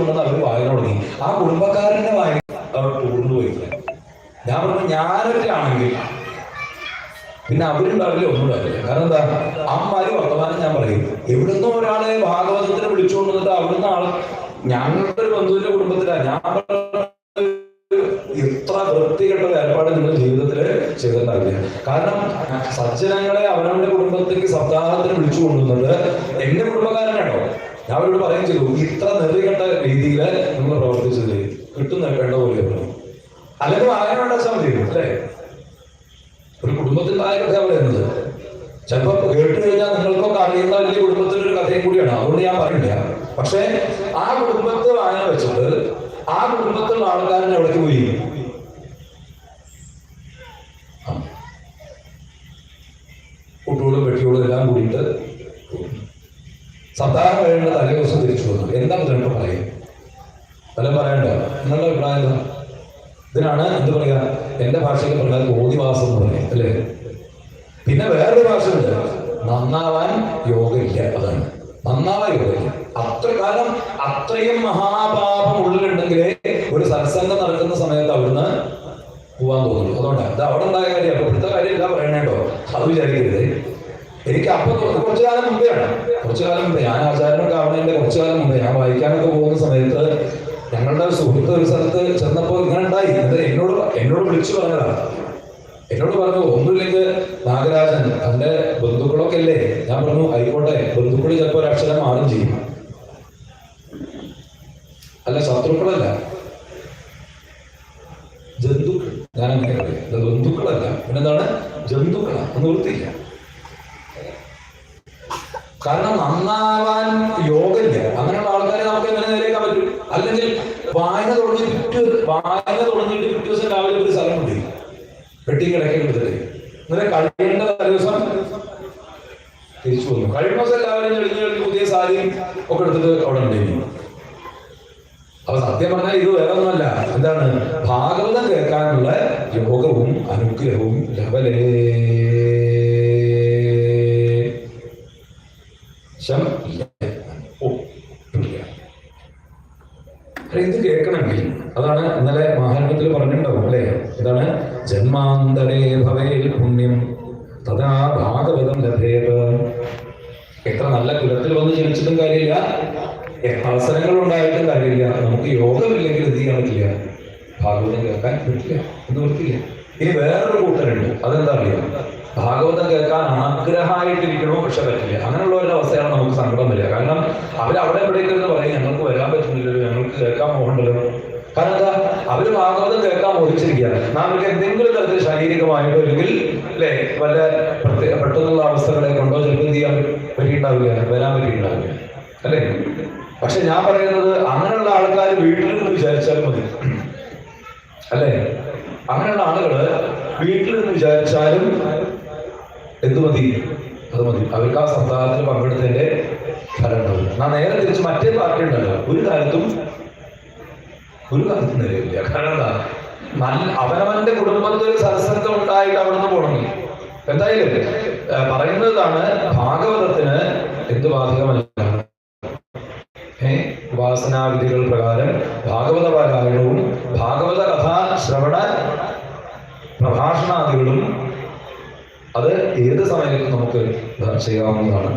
വിളിച്ചുകൊണ്ടെന്ന് അവർ വായന തുടങ്ങി. ആ കുടുംബക്കാരന്റെ വായന അവർ ടൂറിന് പോയില്ല ഞാൻ പറഞ്ഞു ഞാനൊരാണെങ്കിൽ പിന്നെ അവരുണ്ടാവില്ല ഒന്നും ഉണ്ടാവില്ല. കാരണം എന്താ? അമ്മാര് വർത്തമാനം ഞാൻ പറയും. എവിടുന്നോ ഒരാളെ ഭാഗവതത്തിന് വിളിച്ചുകൊണ്ട് വന്നിട്ട് അവിടുന്ന് ആൾ ഞങ്ങളുടെ ഒരു ബന്ധുവിന്റെ കുടുംബത്തിലാണ് ഞാൻ ഇത്ര വൃത്തികെട്ട ഏർപ്പാട് നിങ്ങൾ ജീവിതത്തിൽ ചെയ്തിട്ടുണ്ടാവില്ല. കാരണം സജ്ജനങ്ങളെ അവനവന്റെ കുടുംബത്തേക്ക് സപ്താഹത്തിന് വിളിച്ചു കൊണ്ടുവന്നത് എന്റെ കുടുംബക്കാരനാണോ? ഞാൻ അവരോട് പറയുകയും ചെയ്തു ഇത്ര നെറികെട്ട രീതിയിൽ നമ്മൾ പ്രവർത്തിച്ചത് കിട്ടുന്ന വേണ്ട പോലെ അല്ലെങ്കിൽ വായന ഉണ്ടാച്ചാൽ മതി അല്ലേ? ഒരു കുടുംബത്തിൽ വായനത്തെ അവിടെ എന്നത് ചിലപ്പോൾ കേട്ട് കഴിഞ്ഞാൽ നിങ്ങൾക്കൊക്കെ അറിയുന്ന വലിയ കുടുംബത്തിലൊരു കഥയും കൂടിയാണ്. അതുകൊണ്ട് ഞാൻ പറയില്ല പക്ഷേ ആ കുടുംബത്തെ വായന വെച്ചിട്ട് ആ കുടുംബത്തിലുള്ള ആൾക്കാരൻ എവിടേക്ക് പോയി. കുട്ടികളും വെട്ടികളും എല്ലാം കൂടിയിട്ട് സപ്താഹം കഴിയേണ്ട തലേ ദിവസം തിരിച്ചു വന്നു. എന്താണ് ഇതിനോട് പറയും. വല്ലതും പറയണ്ടോ? നിങ്ങളുടെ അഭിപ്രായം ഇതിനാണ് എന്ത് പറയാ? എന്റെ ഭാഷയിൽ പറഞ്ഞാൽ ബോധിവാസം എന്ന് പറയും അല്ലേ? പിന്നെ വേറൊരു ഉണ്ട്. നന്നാവാൻ യോഗമില്ല അതാണ്. നന്നാവാൻ യോഗമില്ല അത്ര കാലം അത്രയും മഹാപാപം ഉള്ളിലുണ്ടെങ്കിലേ ഒരു സത്സംഗം നടക്കുന്ന സമയത്ത് അവിടുന്ന് പോവാൻ തോന്നുള്ളൂ. അതുകൊണ്ടാണ് അത് അവിടെ ഉണ്ടായ കാര്യം. അപ്പൊ ഇവിടുത്തെ കാര്യം എല്ലാം പറയണേട്ടോ. അത് വിചാരിക്കരുത്. എനിക്ക് അപ്പൊ കുറച്ചു കാലം മുമ്പെയാണ് കുറച്ചു കാലം മുമ്പേ. ഞാൻ ആചാരനൊക്കെ കാണുന്നതിന്റെ കുറച്ചു കാലം മുമ്പേ. ഞാൻ വായിക്കാനൊക്കെ പോകുന്ന സമയത്ത് ഞങ്ങളുടെ ഒരു സുഹൃത്ത് ഒരു സ്ഥലത്ത് ചെന്നപ്പോൾ ഇങ്ങനെ ഉണ്ടായി. അത് എന്നോട് എന്നോട് വിളിച്ചു പറഞ്ഞതാണ്. എന്നോട് പറഞ്ഞു ഒന്നുമില്ലെങ്കിൽ നാഗരാജൻ തന്റെ ബന്ധുക്കളൊക്കെ അല്ലേ ഞാൻ പറഞ്ഞു ആയിക്കോട്ടെ. ബന്ധുക്കൾ ചിലപ്പോൾ ഒരക്ഷരം മാറും ചെയ്യും. അല്ല ശത്രുക്കളല്ല. ജന്തുക്കൾ. ഞാൻ അങ്ങനെ ബന്ധുക്കളല്ല. പിന്നെന്താണ്? ജന്തുക്കളാണ് ഒന്ന് നിവൃത്തിയില്ല കാരണം നന്നാവാൻ യോഗമില്ല അങ്ങനെയുള്ള ആൾക്കാരെ നമുക്ക് എങ്ങനെ നേരേക്കാൻ പറ്റും? അല്ലെങ്കിൽ വായന തുടങ്ങി പിറ്റേ വായന തുടങ്ങിയിട്ട് പിറ്റേ ദിവസം രാവിലെ ഒരു സ്ഥലമുണ്ട് പെട്ടി കിടക്കേണ്ടത് അങ്ങനെ കഴിയേണ്ട ദിവസം തിരിച്ചു വന്നു. കഴിഞ്ഞ ദിവസം എല്ലാവരും കഴിഞ്ഞ് പുതിയ സാരിയും ഒക്കെ എടുത്തിട്ട് അവിടെ ഉണ്ടായിരുന്നു. അപ്പൊ സത്യം പറഞ്ഞാൽ ഇത് വേറെ ഒന്നുമല്ല. എന്താണ്? ഭാഗവതം കേൾക്കാനുള്ള യോഗവും അനുഗ്രഹവും ലവലേ ജനിച്ചിട്ടും കാര്യമില്ല. അവസരങ്ങൾ ഉണ്ടായിട്ടും കാര്യമില്ല. നമുക്ക് യോഗമില്ലെങ്കിൽ എന്ത് ചെയ്യാൻ പറ്റില്ല? ഭാഗവതം കേൾക്കാൻ പറ്റില്ല. എന്ന് പറ്റില്ല. ഇനി വേറൊരു കൂട്ടരുണ്ട്. അതെന്താ അറിയാം? ഭാഗവതം കേൾക്കാൻ ആഗ്രഹമായിട്ടിരിക്കണോ? പക്ഷെ പറ്റില്ല. അങ്ങനെയുള്ള ഒരു അവസ്ഥയാണ് നമുക്ക് സങ്കടം വരിക. കാരണം അവരവിടെ എവിടെയൊക്കെ പറയും ഞങ്ങൾക്ക് വരാൻ പറ്റുന്നില്ലല്ലോ. ഞങ്ങൾക്ക് കേൾക്കാൻ പോകണ്ടല്ലോ. കാരണം എന്താ? അവർ ഭാഗവതം കേൾക്കാൻ മോഹിച്ചിരിക്കുക നമുക്ക് എന്തെങ്കിലും തരത്തിൽ ശാരീരികമായിട്ടോ അല്ലെങ്കിൽ അല്ലെ വല്ല പ്രത്യേക പെട്ടെന്നുള്ള അവസ്ഥകളെ കൊണ്ടോ ചിലപ്പോൾ എന്ത് ചെയ്യാൻ പറ്റിയിട്ടുണ്ടാവില്ല വരാൻ പറ്റിയിട്ടുണ്ടാവില്ല അല്ലേ? പക്ഷെ ഞാൻ പറയുന്നത് അങ്ങനെയുള്ള ആൾക്കാർ വീട്ടിൽ നിന്ന് വിചാരിച്ചാലും മതി. അല്ലേ? അങ്ങനെയുള്ള ആളുകൾ വീട്ടിൽ നിന്ന് വിചാരിച്ചാലും എന്ത് മതി? അത് മതി. അവർക്ക് ആ സപ്താഹത്തിൽ പങ്കെടുത്തതിന്റെ ഫലം ഉണ്ടാവും. ഞാൻ നേരെ തിരിച്ച് മറ്റേ പാർട്ടി ഉണ്ടല്ലോ. ഒരു കാലത്തും ഒരു കാലത്തും നിലയില്ല കാരണം എന്താ? നല്ല അവനവന്റെ കുടുംബത്തിൽ ഒരു സത്സംഗം ഉണ്ടായിട്ട് അവിടുന്ന് പോകണമെങ്കിൽ. എന്തായാലും പറയുന്നതാണ് ഭാഗവതത്തിന് എന്ത് ബാധകമല്ല. ഉപാസനാവിധികൾ പ്രകാരം ഭാഗവത പാരായണവും ഭാഗവത കഥാ ശ്രവണ പ്രഭാഷണാദികളും അത് ഏത് സമയത്തും നമുക്ക് ചെയ്യാവുന്നതാണ്.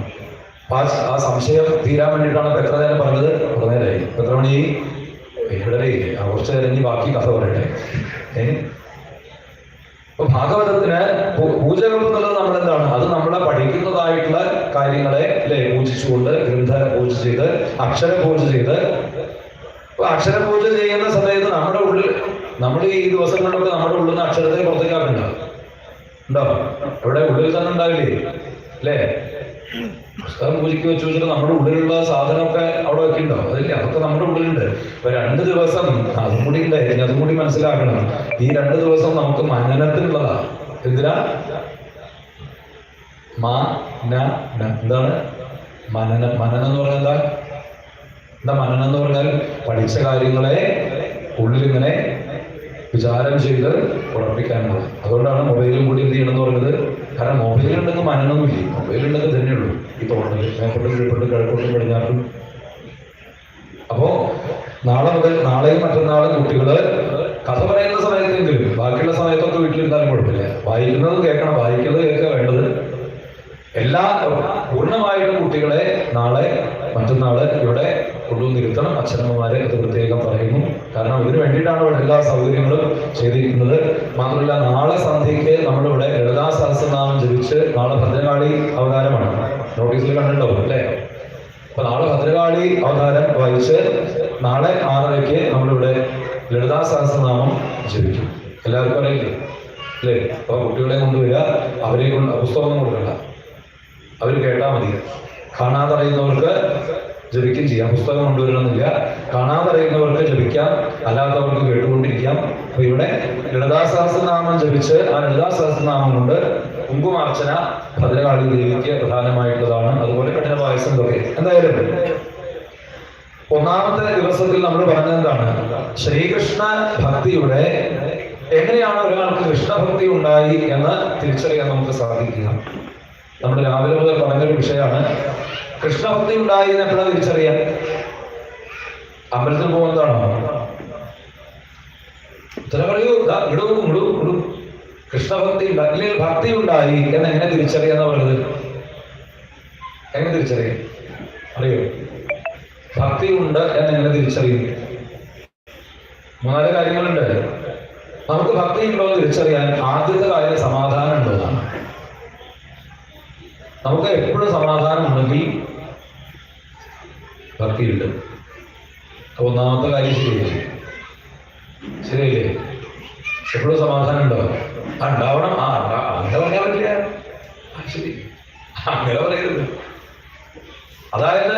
ആ സംശയം തീരാൻ വേണ്ടിയിട്ടാണ് എത്ര നേരം പറഞ്ഞത്. പറഞ്ഞേരായി എത്ര മണി ആ കുറച്ച് ഇനി ബാക്കി കഥ പറയട്ടെ. അപ്പൊ ഭാഗവതത്തിന് പൂജകം എന്നുള്ളത് നമ്മൾ എന്താണ് അത് നമ്മളെ പഠിക്കുന്നതായിട്ടുള്ള കാര്യങ്ങളെ അല്ലെ പൂജിച്ചുകൊണ്ട് ഗ്രന്ഥ പൂജ ചെയ്ത് അക്ഷര പൂജ ചെയ്ത്. അക്ഷര പൂജ ചെയ്യുന്ന സമയത്ത് നമ്മുടെ ഉള്ളിൽ നമ്മൾ ഈ ദിവസങ്ങളിലൊക്കെ നമ്മുടെ ഉള്ളിൽ നിന്ന് അക്ഷരത്തെ പുറത്തേക്കാറുണ്ടാവും ഉണ്ടോ? ഇവിടെ ഉള്ളിൽ തന്നെ ഉണ്ടാവില്ലേ? അല്ലേ പുസ്തകം പൂജയ്ക്ക് വെച്ച് വെച്ചിട്ട് നമ്മുടെ ഉള്ളിലുള്ള സാധനമൊക്കെ അവിടെ വെക്കുന്നുണ്ടോ? അതില്ല അതൊക്കെ നമ്മുടെ ഉള്ളിലുണ്ട്. അപ്പൊ രണ്ട് ദിവസം അതും കൂടി ഉണ്ടായിരുന്നു അതും കൂടി മനസ്സിലാക്കണം. ഈ രണ്ട് ദിവസം നമുക്ക് മനനത്തിനുള്ളതാ എന്തിനാ. എന്താണ്? മനനം മനനം എന്ന് പറഞ്ഞാൽ എന്താ? എന്താ മനനം എന്ന് പറഞ്ഞാൽ പഠിച്ച കാര്യങ്ങളെ ഉള്ളിലിങ്ങനെ വിചാരം ചെയ്ത് ഉറപ്പിക്കാനുള്ളത്. അതുകൊണ്ടാണ് മൊബൈലും കൂടി എന്ത് ചെയ്യണം എന്ന് പറയുന്നത് കാരണം മൊബൈൽ ഉണ്ടെങ്കിൽ മനനൊന്നുമില്ല? മൊബൈൽ ഉണ്ടെങ്കിൽ തന്നെയുള്ളൂ ഈ തോന്നുന്നത് മേപ്പോട്ട് കീഴ്പോട്ട് കിഴക്കോട്ടും പടിഞ്ഞാറും അപ്പോ നാളെ മുതൽ നാളെയും മറ്റന്നാളും കുട്ടികൾ കഥ പറയുന്ന സമയത്തെങ്കിലും ബാക്കിയുള്ള സമയത്തൊക്കെ വീട്ടിലിരുന്നാലും കുഴപ്പമില്ല. വായിക്കുന്നത് കേൾക്കണം. വായിക്കുന്നത് കേൾക്കുക വേണ്ടത് എല്ലാ പൂർണമായിട്ടും കുട്ടികളെ നാളെ മറ്റന്നാൾ ഇവിടെ കൊണ്ടുവന്നിരുത്തണം അച്ഛനമ്മമാരെ അത് പ്രത്യേകം പറയുന്നു. കാരണം ഇതിനു വേണ്ടിയിട്ടാണ് ഇവിടെ എല്ലാ സൗകര്യങ്ങളും ചെയ്തിരിക്കുന്നത്. മാത്രമല്ല നാളെ സന്ധ്യയ്ക്ക് നമ്മളിവിടെ ലളിതാ സഹസ്രനാമം ജപിച്ച് നാളെ ഭദ്രകാളി അവതാരമാണ്. നോട്ടീസിൽ കണ്ടിട്ടുണ്ടാവും അല്ലേ? അപ്പൊ നാളെ ഭദ്രകാളി അവതാരം വായിച്ച് നാളെ ആറരയ്ക്ക് നമ്മളിവിടെ ലളിതാ സഹസ്രനാമം ജപിക്കും. എല്ലാവർക്കും അറിയില്ലേ? അല്ലേ? അപ്പൊ കുട്ടികളെ കൊണ്ടുവരിക. അവരെ കൊണ്ട് പുസ്തകം കൊടുക്കണ്ട. അവർ കേട്ടാൽ മതി. കാണാതറിയുന്നവർക്ക് ജപിക്കും ചെയ്യാം. പുസ്തകം കൊണ്ടുവരണമെന്നില്ല. കാണാതറിയുന്നവർക്ക് ജപിക്കാം അല്ലാത്തവർക്ക് കേട്ടുകൊണ്ടിരിക്കാം. അപ്പൊ ഇവിടെ ലളിതാ സഹസ്രനാമം ജപിച്ച് ആ ലളിതാ സഹസ്രനാമം കൊണ്ട് കുങ്കുമാർച്ചന ഭദ്രകാളി ദേവിക്ക് പ്രധാനമായിട്ടുള്ളതാണ്. അതുപോലെ കഠിന പായസം തൊക്കെ എന്തായാലും ഒന്നാമത്തെ ദിവസത്തിൽ നമ്മൾ പറഞ്ഞത് എന്താണ്? ശ്രീകൃഷ്ണ ഭക്തിയുടെ എങ്ങനെയാണ് ഒരാൾക്ക് കൃഷ്ണഭക്തി ഉണ്ടായി എന്ന് തിരിച്ചറിയാൻ നമുക്ക് സാധിക്കുക. നമ്മൾ രാവിലെ മുതൽ പറഞ്ഞൊരു വിഷയമാണ്. കൃഷ്ണഭക്തി ഉണ്ടായി എന്ന് എപ്പോഴാണ് തിരിച്ചറിയാം? അമ്പലത്തിൽ പോകുന്നതാണോ? ഉത്തരം പറയൂ. ഇടൂ ഇടൂ ഇടൂ. കൃഷ്ണഭക്തി ഉണ്ടായി ഭക്തി ഉണ്ടായി എന്ന് എങ്ങനെ തിരിച്ചറിയാന്ന് പറയുന്നത് എങ്ങനെ തിരിച്ചറിയാം? അറിയോ? ഭക്തി ഉണ്ട് എന്ന് എങ്ങനെ തിരിച്ചറിയും? മൂന്നാൽ കാര്യങ്ങളുണ്ട്. നമുക്ക് ഭക്തി ഉണ്ടോ എന്ന് തിരിച്ചറിയാൻ ആദ്യത്തെ കാര്യം സമാധാനം ഉണ്ടോ നമുക്ക് എപ്പോഴും സമാധാനം ഉണ്ടെങ്കിൽ ഭക്തിയുണ്ട് അപ്പോൾ ഒന്നാമത്തെ കാര്യം ശരിയല്ലേ ശരിയല്ലേ? എപ്പോഴും സമാധാനം ഉണ്ടോ? ആ ഉണ്ടാവണം. ആ അങ്ങനെ പറയാൻ പറ്റില്ല. ശരി. അങ്ങനെ പറയരുത്. അതായത്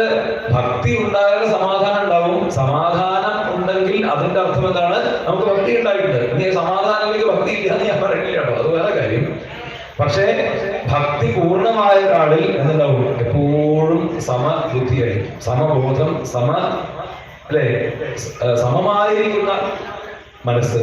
ഭക്തി ഉണ്ടായാൽ സമാധാനം ഉണ്ടാവും. സമാധാനം ഉണ്ടെങ്കിൽ അതിന്റെ അർത്ഥം എന്താണ്? നമുക്ക് ഭക്തി ഉണ്ടായിട്ടുണ്ട്. സമാധാനം സമാധാനത്തിലേക്ക് ഭക്തി ഇല്ല എന്ന് ഞാൻ പറയുന്നില്ല കേട്ടോ. അത് വേറെ കാര്യം. പക്ഷേ ഭക്തി പൂർണമായ ഒരാളിൽ എന്നുണ്ടാവും. എപ്പോഴും സമബുദ്ധിയായിരിക്കും. സമബോധം സമ അല്ലെ? സമമായിരിക്കുന്ന മനസ്സ്.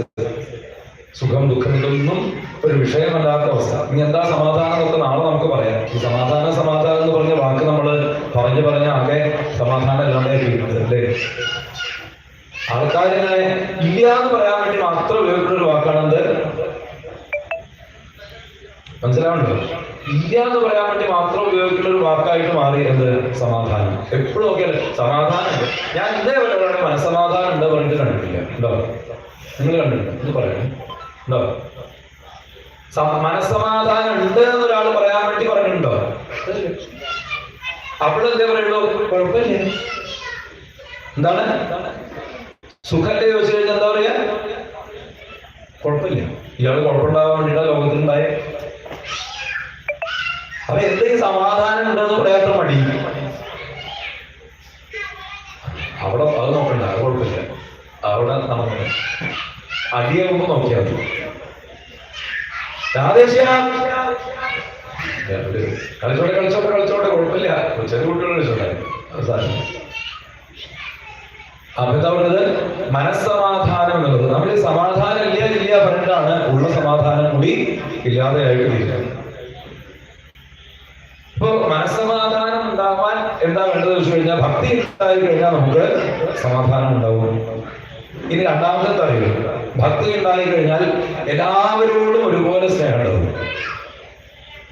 സുഖം ദുഃഖം ഒരു വിഷയമല്ലാത്ത അവസ്ഥ. ഇനി എന്താ സമാധാനം എന്നൊക്കെ നാളെ നമുക്ക് പറയാം. ഈ സമാധാന സമാധാനം എന്ന് പറഞ്ഞ വാക്ക് നമ്മൾ പറഞ്ഞു പറഞ്ഞ ആകെ സമാധാനം ഇല്ലാതെ ചെയ്യുന്നത് അല്ലേ? ആൾക്കാരിങ്ങനെ ഇല്ല എന്ന് പറയാൻ വേണ്ടി മാത്രം ഉപയോഗിക്കുന്ന ഒരു വാക്കാണ് മനസ്സിലാവുന്നുണ്ടോ? ഇല്ല എന്ന് പറയാൻ വേണ്ടി മാത്രം ഉപയോഗിക്കുന്ന ഒരു വാക്കായിട്ട് മാറി എന്ത്? സമാധാനം. എപ്പോഴും ഒക്കെ സമാധാനണ്ട് ഞാൻ ഇതേ വരെ മനസ്സമാധാനം ഉണ്ട് പറഞ്ഞിട്ട് കണ്ടിട്ടില്ല. ഉണ്ടോ? നിങ്ങൾ കണ്ടിട്ടുണ്ടോ എന്ന് പറയണേ ഉണ്ടോ? മനസ്സമാധാനം ഉണ്ട് എന്നൊരാൾ പറയാൻ വേണ്ടി പറഞ്ഞിട്ടുണ്ടോ? അപ്പോഴെന്തേ പറയുള്ളൂ. കുഴപ്പമില്ല. എന്താണ്? സുഖത്തെ ചോദിച്ചു കഴിഞ്ഞാൽ എന്താ പറയാ? കുഴപ്പമില്ല. ഇയാൾ കുഴപ്പമുണ്ടാകാൻ വേണ്ടിയിട്ടാ ലോകത്തിലുണ്ടായ. അപ്പൊ എന്തെങ്കിലും സമാധാനം ഉണ്ടെന്ന് പറയാത്ത മടി. അവിടെ അത് നോക്കണ്ട അത് കുഴപ്പമില്ല. അവിടെ നമുക്ക് അടിയാകുമ്പോ നോക്കിയാൽ കളിച്ചോട്ടെ കളിച്ചോട്ടെ കളിച്ചോട്ടെ കുഴപ്പമില്ല. ചെറിയ കുട്ടികൾ കളിച്ചോട്ടെ. അപ്പൊ എന്താ പറയുന്നത് മനസ്സമാധാനം എന്നുള്ളത്. നമ്മൾ സമാധാനം ഇല്ല ഇല്ല പറഞ്ഞിട്ടാണ് ഉള്ള സമാധാനം കൂടി ഇല്ലാതെയായിട്ട് തീരുന്നത് ഇപ്പൊ മനസ്സമാധാനം ഉണ്ടാവാൻ എന്താ വേണ്ടത് വെച്ച് കഴിഞ്ഞാൽ ഭക്തി ഉണ്ടായി കഴിഞ്ഞാൽ നമുക്ക് സമാധാനം ഉണ്ടാവും. ഇനി രണ്ടാമത്തെ തറയില്ല ഭക്തി ഉണ്ടായി കഴിഞ്ഞാൽ എല്ലാവരോടും ഒരുപോലെ സ്നേഹം ഉണ്ടാവും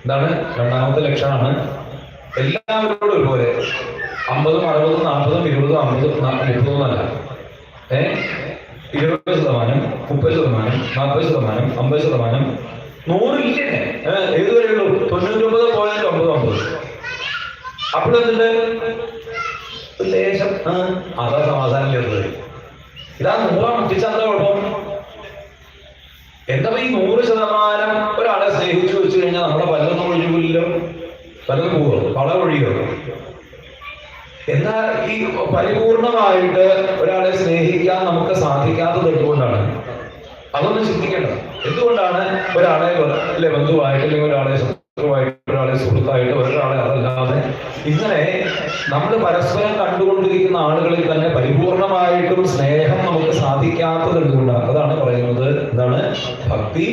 എന്താണ് രണ്ടാമത്തെ ലക്ഷണമാണ്. എല്ലാവരോടും ഒരുപോലെ. അമ്പതും അറുപതും നാൽപ്പതും ഇരുപതും അമ്പതും മുപ്പതും അല്ല. ഏഹ് ഇരുപത് ശതമാനം മുപ്പത് ശതമാനം നാൽപ്പത് ശതമാനം അമ്പത് ശതമാനം നൂറില്ലേ ഏത് വരെയുള്ളൂ തൊണ്ണൂറ്റൊമ്പത് പോയിന്റ് ഒമ്പത് ഒമ്പത്. അപ്പോഴെന്തുണ്ട് അതാ സമാധാനം ഇല്ലാത്തത് ഇതാ നൂറാം മുട്ടിച്ച എന്താ കുഴപ്പം. എന്താ ഈ നൂറ് ശതമാനം ഒരാളെ സ്നേഹിച്ചു വെച്ചു കഴിഞ്ഞാൽ നമ്മുടെ പലതൊന്നും ഒഴിവില്ലല്ലോ. പലതും പോവോ പല ഒഴിയോ എന്നാൽ ഈ പരിപൂർണമായിട്ട് ഒരാളെ സ്നേഹിക്കാൻ നമുക്ക് സാധിക്കാത്തത് എന്തുകൊണ്ടാണ്? അതൊന്നും ചിന്തിക്കേണ്ട എന്തുകൊണ്ടാണ് ഒരാളെ അല്ലെ ബന്ധുവായിട്ട് അല്ലെങ്കിൽ ഒരാളെ ശത്രുവായിട്ട് ഒരാളെ സുഹൃത്തായിട്ട് ഒരാളെ അതല്ലാതെ ഇങ്ങനെ നമ്മൾ പരസ്പരം കണ്ടുകൊണ്ടിരിക്കുന്ന ആളുകളിൽ തന്നെ പരിപൂർണമായിട്ടും സ്നേഹം നമുക്ക് സാധിക്കാത്തത് എന്തുകൊണ്ടാണ്? അതാണ് പറയുന്നത്. എന്താണ്? ഭക്തി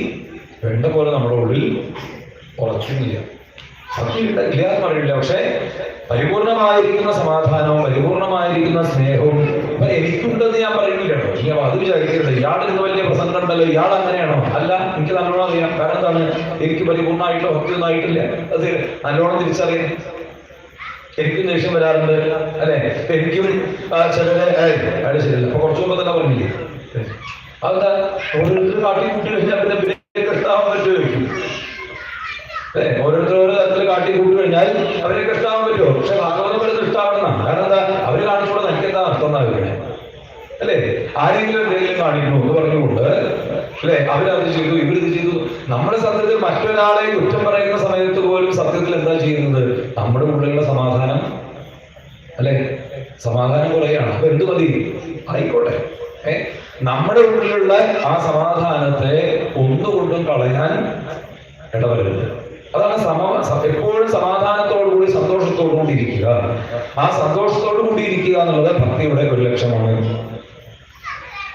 വേണ്ട പോലെ നമ്മുടെ ഉള്ളിൽ ഉറച്ചില്ല. ഭക്തി ഇല്ല എന്ന് പറയില്ല. പക്ഷെ പരിപൂർണമായിരിക്കുന്ന സമാധാനവും പരിപൂർണമായിരിക്കുന്ന സ്നേഹവും ഇപ്പൊ എനിക്കും ഉണ്ടെന്ന് ഞാൻ പറയുന്നില്ല കേട്ടോ. ഇനി അത് വിചാരിക്കരുത്. ഇയാൾ വലിയ പ്രസംഗം ഉണ്ടല്ലോ ഇയാൾ അങ്ങനെയാണോ? അല്ല എനിക്ക് നല്ലോണം അറിയാം. കാരണം എന്താണ്? എനിക്ക് പരിപൂർണമായിട്ടോ ഭക്തിയൊന്നും ആയിട്ടില്ല അത് നല്ലോണം തിരിച്ചറിയാം. എനിക്കും ദേഷ്യം വരാറുണ്ട്. അല്ലെ? എനിക്കും ചിലര് ശരിയല്ല. അപ്പൊ കുറച്ചു മുമ്പ് തന്നെ പറഞ്ഞില്ലേ? അതെന്താ? ഓരോരുത്തർ കാട്ടി കൂട്ടി കഴിഞ്ഞാൽ പിന്നെ പിന്നെ കഷ്ടാവാൻ പറ്റുമോ ഓരോരുത്തർ ഓരോ തരത്തിൽ കാട്ടി കൂട്ടി കഴിഞ്ഞാൽ അവരെ കഷ്ടാവാൻ പറ്റുമോ? പക്ഷെ ഭാഗവതം വരുന്നത് ഇഷ്ടമാവണം കാരണം എന്താ അവർ കാണിച്ചോളൂ എനിക്ക് എന്താ അർത്ഥം എന്നാ വരുന്നത് അല്ലേ ആരെങ്കിലും എന്തെങ്കിലും കാണിക്കണോ എന്ന് പറഞ്ഞുകൊണ്ട് അല്ലെ? അവരത് ചെയ്തു ഇവരിത് ചെയ്തു. നമ്മുടെ സത്യത്തിൽ മറ്റൊരാളെ കുറ്റം പറയുന്ന സമയത്ത് പോലും സത്യത്തിൽ എന്താ ചെയ്യുന്നത്? നമ്മുടെ ഉള്ളിലുള്ള സമാധാനം അല്ലെ? സമാധാനം കുറയാണ്. അപ്പൊ എന്ത് മതി? ആയിക്കോട്ടെ. ഏ? നമ്മുടെ ഉള്ളിലുള്ള ആ സമാധാനത്തെ ഒന്നുകൊണ്ടും കളയാൻ ഇടവരരുത്. അതാണ് സമ എപ്പോഴും സമാധാനത്തോടു കൂടി സന്തോഷത്തോടു കൂടി ഇരിക്കുക. ആ സന്തോഷത്തോടു കൂടി ഇരിക്കുക എന്നുള്ളത് ഭക്തിയുടെ ഒരു ലക്ഷ്യമാണ്.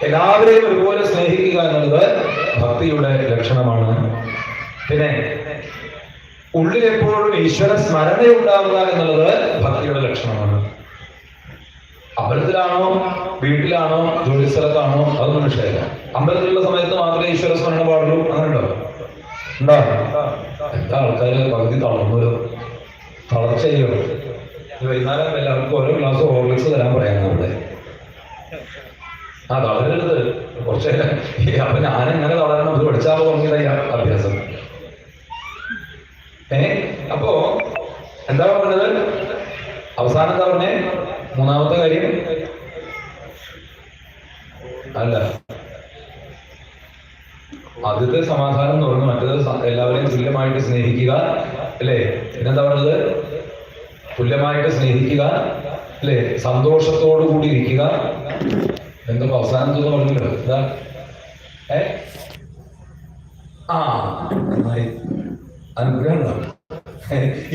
എല്ലാവരെയും ഒരുപോലെ സ്നേഹിക്കുക എന്നുള്ളത് ഭക്തിയുടെ ലക്ഷണമാണ്. പിന്നെ ഉള്ളിൽ എപ്പോഴും ഈശ്വര സ്മരണ ഉണ്ടാവുക എന്നുള്ളത് ഭക്തിയുടെ ലക്ഷണമാണ്. അമ്പലത്തിലാണോ വീട്ടിലാണോ ജോലി സ്ഥലത്താണോ അതൊന്നും വിഷയമില്ല. അമ്പലത്തിലുള്ള സമയത്ത് മാത്രമേ ഈശ്വര സ്മരണ പാടുള്ളൂ. അങ്ങനെ ഉണ്ടോ? എന്താ ആൾക്കാര് പകുതി തളർന്നുവരും തളർച്ചയോ വൈകുന്നേരം എല്ലാവർക്കും ഓരോ ഗ്ലാസ് ഹോർലിക്സ് തരാൻ പറയാം അവിടെ ആ തളരരുത് കുറച്ച് അപ്പൊ ഞാൻ എങ്ങനെ തളരണം അത് പഠിച്ചാൽ തുടങ്ങിയതായി അഭ്യാസം. ഏ? അപ്പോ എന്താ പറഞ്ഞത്? അവസാനം എന്താ പറഞ്ഞേ? മൂന്നാമത്തെ കാര്യം. അല്ല. ആദ്യത്തെ സമാധാനം എന്ന് പറഞ്ഞു മറ്റേത് എല്ലാവരെയും തുല്യമായിട്ട് സ്നേഹിക്കുക അല്ലേ? പിന്നെന്താ പറഞ്ഞത്? തുല്യമായിട്ട് സ്നേഹിക്കുക അല്ലേ? സന്തോഷത്തോടു കൂടി ഇരിക്കുക. എന്താ അവസാനത്തെന്ന് പറഞ്ഞില്ല എന്താ ഏ? ആ അനുഗ്രഹം.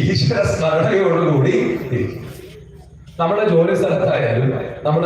ഈശ്വര സ്മരണയോടുകൂടി നമ്മുടെ ജോലി സ്ഥലത്തായാലും നമ്മുടെ